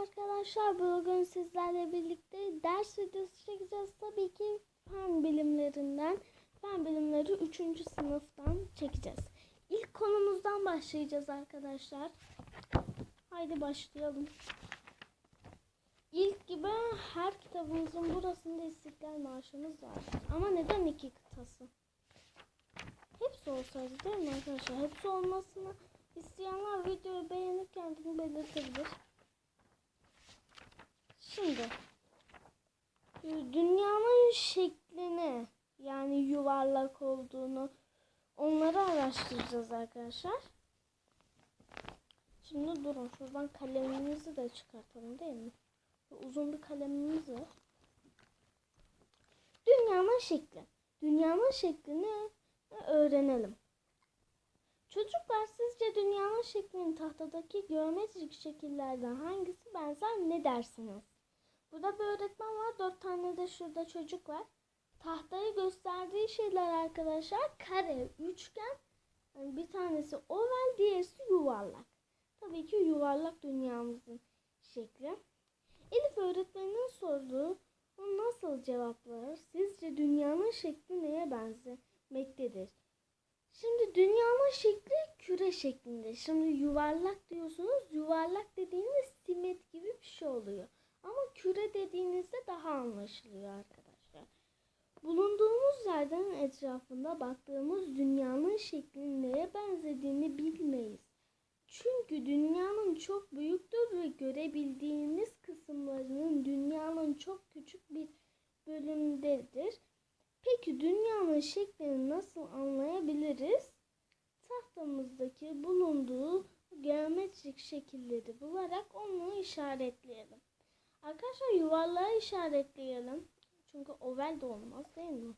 arkadaşlar. Bugün sizlerle birlikte ders videosu çekeceğiz. Tabii ki fen bilimlerinden, fen bilimleri 3. sınıftan çekeceğiz. İlk konumuzdan başlayacağız arkadaşlar. Haydi başlayalım. İlk gibi her kitabımızın burasında İstiklal Marşımız var. Ama neden iki kıtası? Hepsi olsaydı değil mi arkadaşlar? Hepsi olmasını isteyenler videoyu beğenip kendini belirtebilir. Şimdi e, dünyanın şeklini yani yuvarlak olduğunu onları araştıracağız arkadaşlar. Şimdi durun şuradan kalemimizi de çıkartalım değil mi? Uzun bir kalemimiz var. Dünyanın şekli. Dünyanın şeklini öğrenelim. Çocuklar sizce dünyanın şeklinin tahtadaki geometrik şekillerden hangisi benzer ne dersiniz? Burada bir öğretmen var. Dört tane de şurada çocuk var. Tahtayı gösterdiği şeyler arkadaşlar kare, üçgen, yani bir tanesi oval, diğerisi yuvarlak. Tabii ki yuvarlak dünyamızın şekli. Elif öğretmenin sorduğu nasıl cevaplar? Sizce dünyanın şekli neye benzemektedir? Şimdi dünyanın şekli küre şeklinde. Şimdi yuvarlak diyorsunuz. Yuvarlak dediğiniz simet gibi bir şey oluyor. Ama küre dediğinizde daha anlaşılıyor arkadaşlar. Bulunduğumuz yerden etrafında baktığımız dünyanın şeklinin neye benzediğini bilmeyiz. Çünkü dünyanın çok büyüktür ve görebildiğimiz kısımlarının dünyanın çok küçük bir bölümündedir. Peki dünyanın şeklini nasıl anlayabiliriz? Tahtamızdaki bulunduğu geometrik şekilleri bularak onu işaretleyelim. Arkadaşlar yuvarlağı işaretleyelim. Çünkü oval de olmaz değil mi?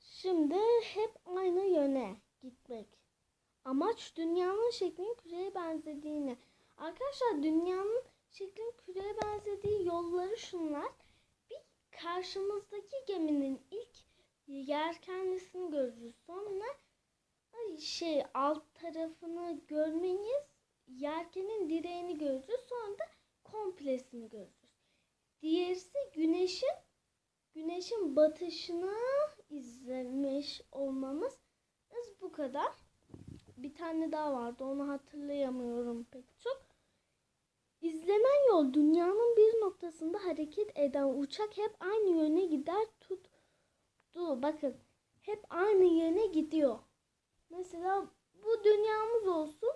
Şimdi hep aynı yöne gitmek. Amaç dünyanın şeklinin küreye benzediğini. Arkadaşlar dünyanın şeklinin küreye benzediği yolları şunlar karşımızdaki geminin ilk yer kendisini görürüz. Sonra şey alt tarafını görmeyiz. Yelkenin direğini görürüz. Sonra da komplesini görürüz. Diğerisi güneşin güneşin batışını izlemiş olmamız bu kadar. Bir tane daha vardı. Onu hatırlayamıyorum pek çok. İzlenen yol dünyanın bir noktasında hareket eden uçak hep aynı yöne gider tuttu. Bakın hep aynı yöne gidiyor. Mesela bu dünyamız olsun.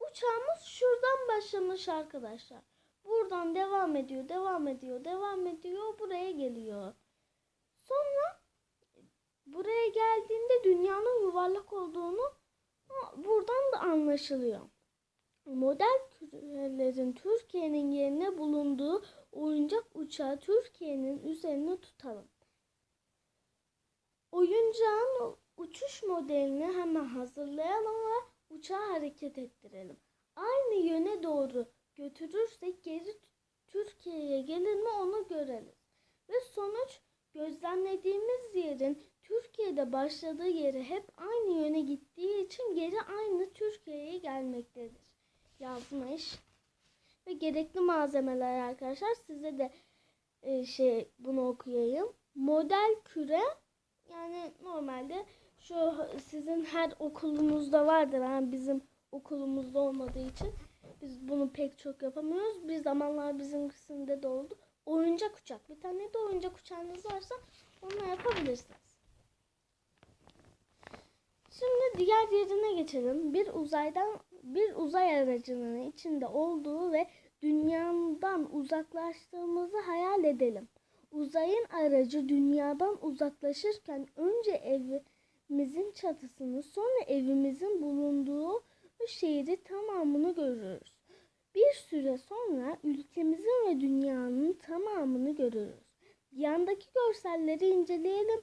Uçağımız şuradan başlamış arkadaşlar. Buradan devam ediyor, devam ediyor, devam ediyor, buraya geliyor. Sonra buraya geldiğinde dünyanın yuvarlak olduğunu buradan da anlaşılıyor model kürelerin Türkiye'nin yerine bulunduğu oyuncak uçağı Türkiye'nin üzerine tutalım. Oyuncağın uçuş modelini hemen hazırlayalım ve uçağı hareket ettirelim. Aynı yöne doğru götürürsek geri Türkiye'ye gelir mi onu görelim. Ve sonuç gözlemlediğimiz yerin Türkiye'de başladığı yere hep aynı yöne gittiği için geri aynı Türkiye'ye gelmektedir yazmış. Ve gerekli malzemeler arkadaşlar size de e, şey bunu okuyayım. Model küre yani normalde şu sizin her okulunuzda vardır. Yani bizim okulumuzda olmadığı için biz bunu pek çok yapamıyoruz. Bir zamanlar bizimkisinde de oldu. Oyuncak uçak. Bir tane de oyuncak uçağınız varsa onu yapabilirsiniz. Şimdi diğer yerine geçelim. Bir uzaydan bir uzay aracının içinde olduğu ve dünyadan uzaklaştığımızı hayal edelim. Uzayın aracı dünyadan uzaklaşırken önce evimizin çatısını sonra evimizin bulunduğu şehri tamamını görürüz. Bir süre sonra ülkemizin ve dünyanın tamamını görürüz. Yandaki görselleri inceleyelim.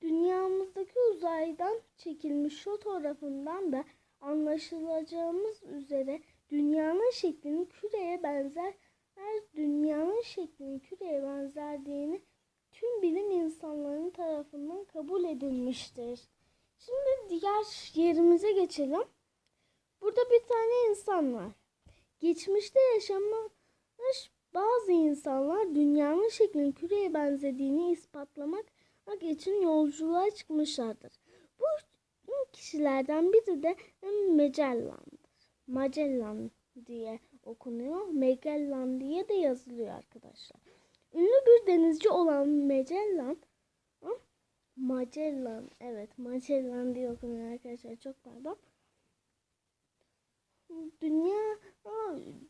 Dünyamızdaki uzaydan çekilmiş fotoğrafından da anlaşılacağımız üzere dünyanın şeklinin küreye benzer her dünyanın şeklinin küreye benzerdiğini tüm bilim insanlarının tarafından kabul edilmiştir. Şimdi diğer yerimize geçelim. Burada bir tane insan var. Geçmişte yaşamış bazı insanlar dünyanın şeklinin küreye benzediğini ispatlamak için yolculuğa çıkmışlardır. Bu kişilerden biri de Magellan'dır. Magellan diye okunuyor. Magellan diye de yazılıyor arkadaşlar. Ünlü bir denizci olan Magellan? Magellan evet Magellan diye okunuyor arkadaşlar çok pardon. Dünya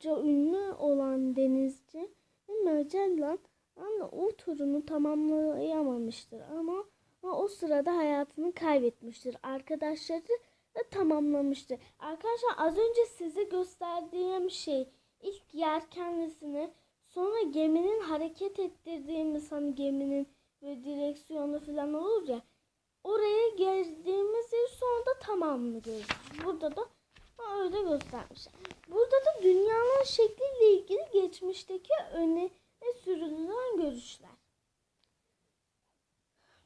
ünlü olan denizci Magellan o turunu tamamlayamamıştır ama o sırada hayatını kaybetmiştir. Arkadaşları da tamamlamıştır. Arkadaşlar az önce size gösterdiğim şey ilk yer kendisini sonra geminin hareket ettirdiğimiz hani geminin ve direksiyonu falan olur ya oraya geldiğimiz yeri sonra da tamamını görürüz. Burada da öyle göstermişler. Burada da dünyanın şekliyle ilgili geçmişteki öne sürülen görüşler.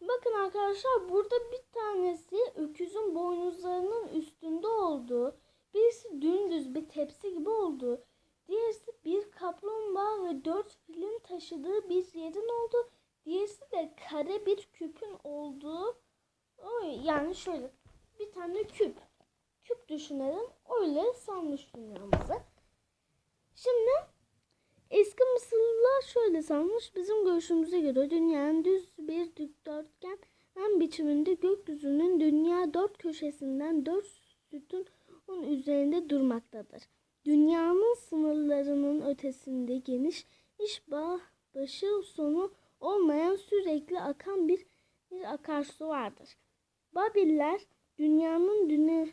Bakın arkadaşlar burada bir tanesi öküzün boynuzlarının üstünde olduğu, birisi dümdüz bir tepsi gibi olduğu, diğerisi bir kaplumbağa ve dört filin taşıdığı bir yerin olduğu, diğerisi de kare bir küpün olduğu. Yani şöyle bir tane küp. Küp düşünelim. Öyle sanmış dünyamızı. Şimdi eski Mısırlılar şöyle sanmış. Bizim görüşümüze göre dünyanın düz bir dikdörtgen hem biçiminde gökyüzünün dünya dört köşesinden dört sütun üzerinde durmaktadır. Dünyanın sınırlarının ötesinde geniş iş bağ başı sonu olmayan sürekli akan bir, bir akarsu vardır. Babiller dünyanın düne,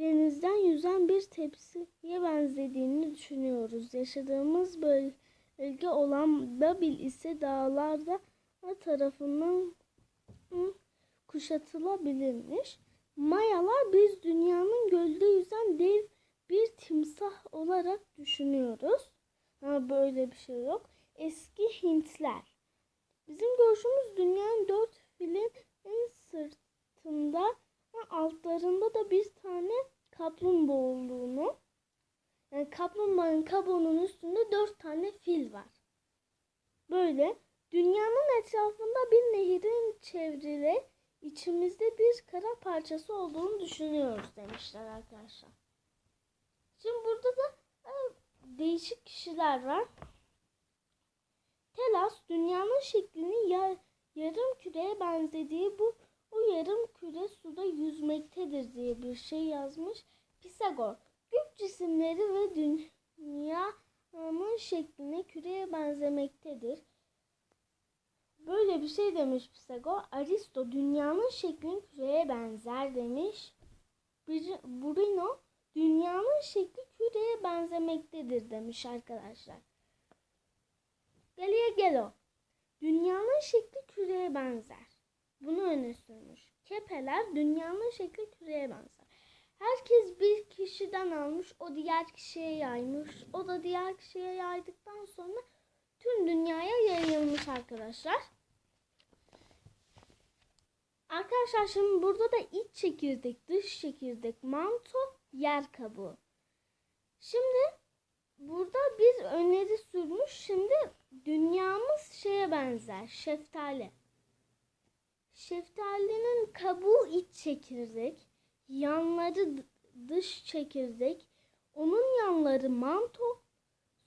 denizden yüzen bir tepsiye benzediğini düşünüyoruz. Yaşadığımız bölge olan Babil ise dağlarda tarafından kuşatılabilirmiş. Mayalar biz dünyanın gölde yüzen dev bir timsah olarak düşünüyoruz. Ama böyle bir şey yok. Eski Hintler. Bizim görüşümüz dünyanın dört filin sırtında altlarında da bir tane kaplumbağa olduğunu. Yani kaplumbağanın kabuğunun üstünde dört tane fil var. Böyle dünyanın etrafında bir nehirin çevrili içimizde bir kara parçası olduğunu düşünüyoruz demişler arkadaşlar. Şimdi burada da e, değişik kişiler var. Telas dünyanın şeklini yar, yarım küreye benzediği bu bu yarım küre suda yüzmektedir diye bir şey yazmış Pisagor. Gök cisimleri ve dünyanın şekline küreye benzemektedir. Böyle bir şey demiş Pisagor. Aristo dünyanın şeklin küreye benzer demiş. Bruno dünyanın şekli küreye benzemektedir demiş arkadaşlar. Galileo dünyanın şekli küreye benzer. Bunu öne sürmüş. Kepeler dünyanın şekli küreye benzer. Herkes bir kişiden almış, o diğer kişiye yaymış. O da diğer kişiye yaydıktan sonra tüm dünyaya yayılmış arkadaşlar. Arkadaşlar şimdi burada da iç çekirdek, dış çekirdek, manto, yer kabuğu. Şimdi burada bir öneri sürmüş. Şimdi dünyamız şeye benzer. Şeftali. Şeftalinin kabuğu iç çekirdek, yanları dış çekirdek, onun yanları manto.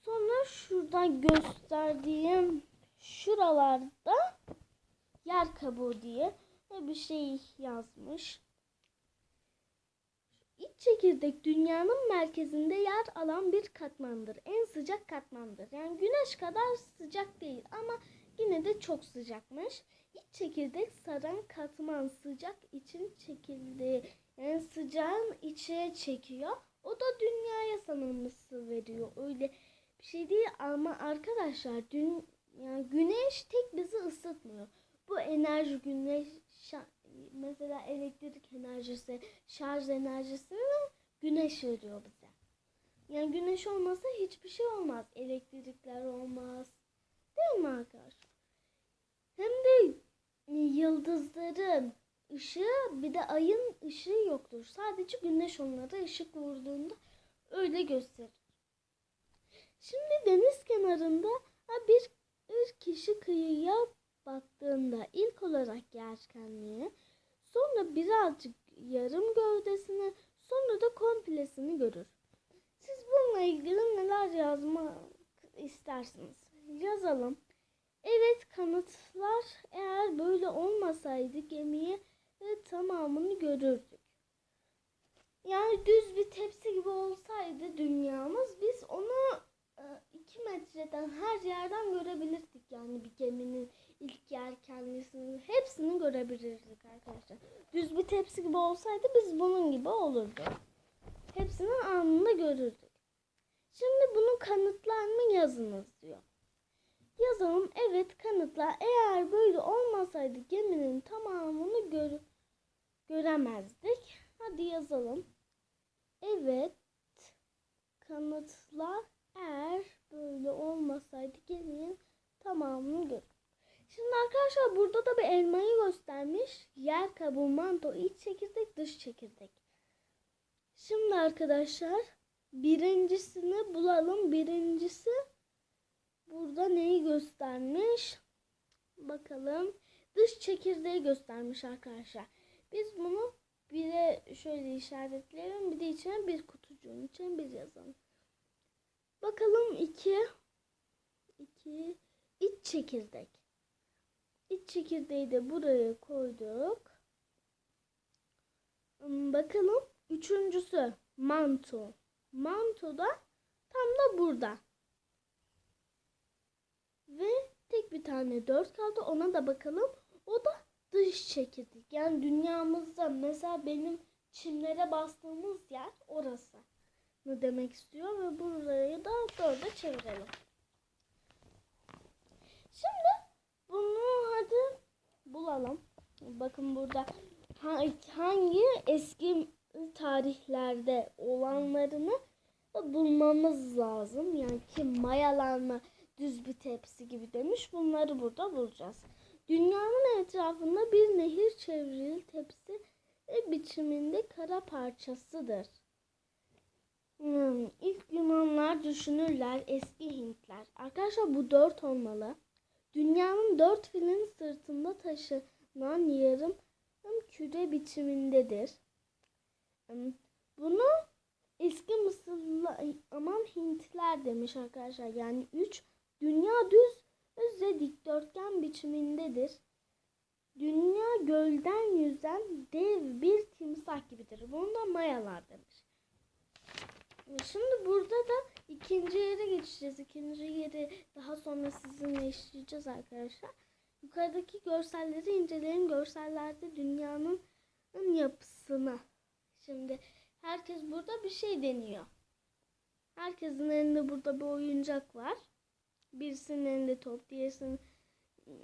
Sonra şuradan gösterdiğim şuralarda yer kabuğu diye bir şey yazmış. İç çekirdek dünyanın merkezinde yer alan bir katmandır. En sıcak katmandır. Yani güneş kadar sıcak değil ama yine de çok sıcakmış. İç çekirdek saran katman sıcak için çekildi. Yani sıcağın içine çekiyor. O da dünyaya sanırım ısı veriyor. Öyle bir şey değil ama arkadaşlar dün yani güneş tek bizi ısıtmıyor. Bu enerji güneş mesela elektrik enerjisi, şarj enerjisini güneş veriyor bize. Yani güneş olmasa hiçbir şey olmaz. Elektrikler olmaz. Değil mi arkadaşlar? Hem de yıldızların ışığı bir de ayın ışığı yoktur. Sadece güneş onlara ışık vurduğunda öyle gösterir. Şimdi deniz kenarında bir, bir kişi kıyıya baktığında ilk olarak yelkenliğe, sonra birazcık yarım gövdesine, sonra da komplesini görür. Siz bununla ilgili neler yazmak istersiniz? Yazalım. Evet kanıtlar eğer böyle olmasaydı gemiye e, tamamını görürdük. Yani düz bir tepsi gibi olsaydı dünyamız biz onu e, iki metreden her yerden görebilirdik. Yani bir geminin ilk yelkenlisini hepsini görebilirdik arkadaşlar. Düz bir tepsi gibi olsaydı biz bunun gibi olurdu. Hepsini anında görürdük. Şimdi bunun kanıtlarını yazınız diyor. Yazalım evet kanıtlar eğer böyle olmasaydı geminin tamamını gör göremezdik. Hadi yazalım. Evet kanıtlar eğer böyle olmasaydı geminin tamamını gör. Şimdi arkadaşlar burada da bir elmayı göstermiş. Yer kabuğu, manto, iç çekirdek, dış çekirdek. Şimdi arkadaşlar birincisini bulalım. Birincisi burada neyi göstermiş? Bakalım. Dış çekirdeği göstermiş arkadaşlar. Biz bunu bire şöyle işaretleyelim. Bir de içine bir kutucuğun içine bir yazalım. Bakalım iki. iki iç çekirdek. İç çekirdeği de buraya koyduk. Hmm, Bakalım üçüncüsü manto. Manto da tam da burada. Ve tek bir tane dört kaldı. Ona da bakalım. O da dış çekirdek. Yani dünyamızda mesela benim çimlere bastığımız yer orası. Ne demek istiyor ve burayı da dörde çevirelim. Şimdi bunu hadi bulalım. Bakın burada ha- hangi eski tarihlerde olanlarını bulmamız lazım. Yani kim mayalanma düz bir tepsi gibi demiş. Bunları burada bulacağız. Dünyanın etrafında bir nehir çevrili tepsi e, biçiminde kara parçasıdır. Hmm, ilk Yunanlar düşünürler, eski Hintler. Arkadaşlar bu dört olmalı. Dünyanın dört filin sırtında taşınan yarım küre biçimindedir. Hmm, Bunu eski Mısırlı aman Hintler demiş arkadaşlar. Yani üç dünya düz ve dikdörtgen biçimindedir. Dünya gölden yüzen dev bir timsah gibidir. Bunu da Mayalar demiş. Şimdi burada da ikinci yere geçeceğiz. İkinci yeri daha sonra sizinle işleyeceğiz arkadaşlar. Yukarıdaki görselleri inceleyin. Görsellerde dünyanın yapısını. Şimdi herkes burada bir şey deniyor. Herkesin elinde burada bir oyuncak var. Birisinin elinde top, diğerisinin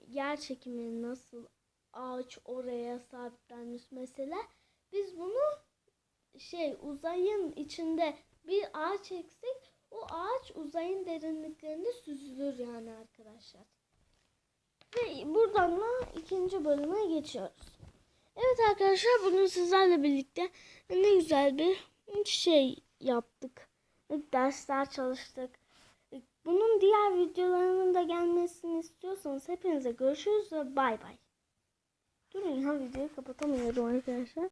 yer çekimi nasıl ağaç oraya sabitlenmiş mesela. Biz bunu şey uzayın içinde bir ağaç eksik o ağaç uzayın derinliklerinde süzülür yani arkadaşlar. Ve buradan da ikinci bölüme geçiyoruz. Evet arkadaşlar bugün sizlerle birlikte ne güzel bir şey yaptık. Dersler çalıştık. Bunun diğer videolarının da gelmesini istiyorsanız hepinize görüşürüz ve bay bay. Durun ya videoyu kapatamıyorum arkadaşlar.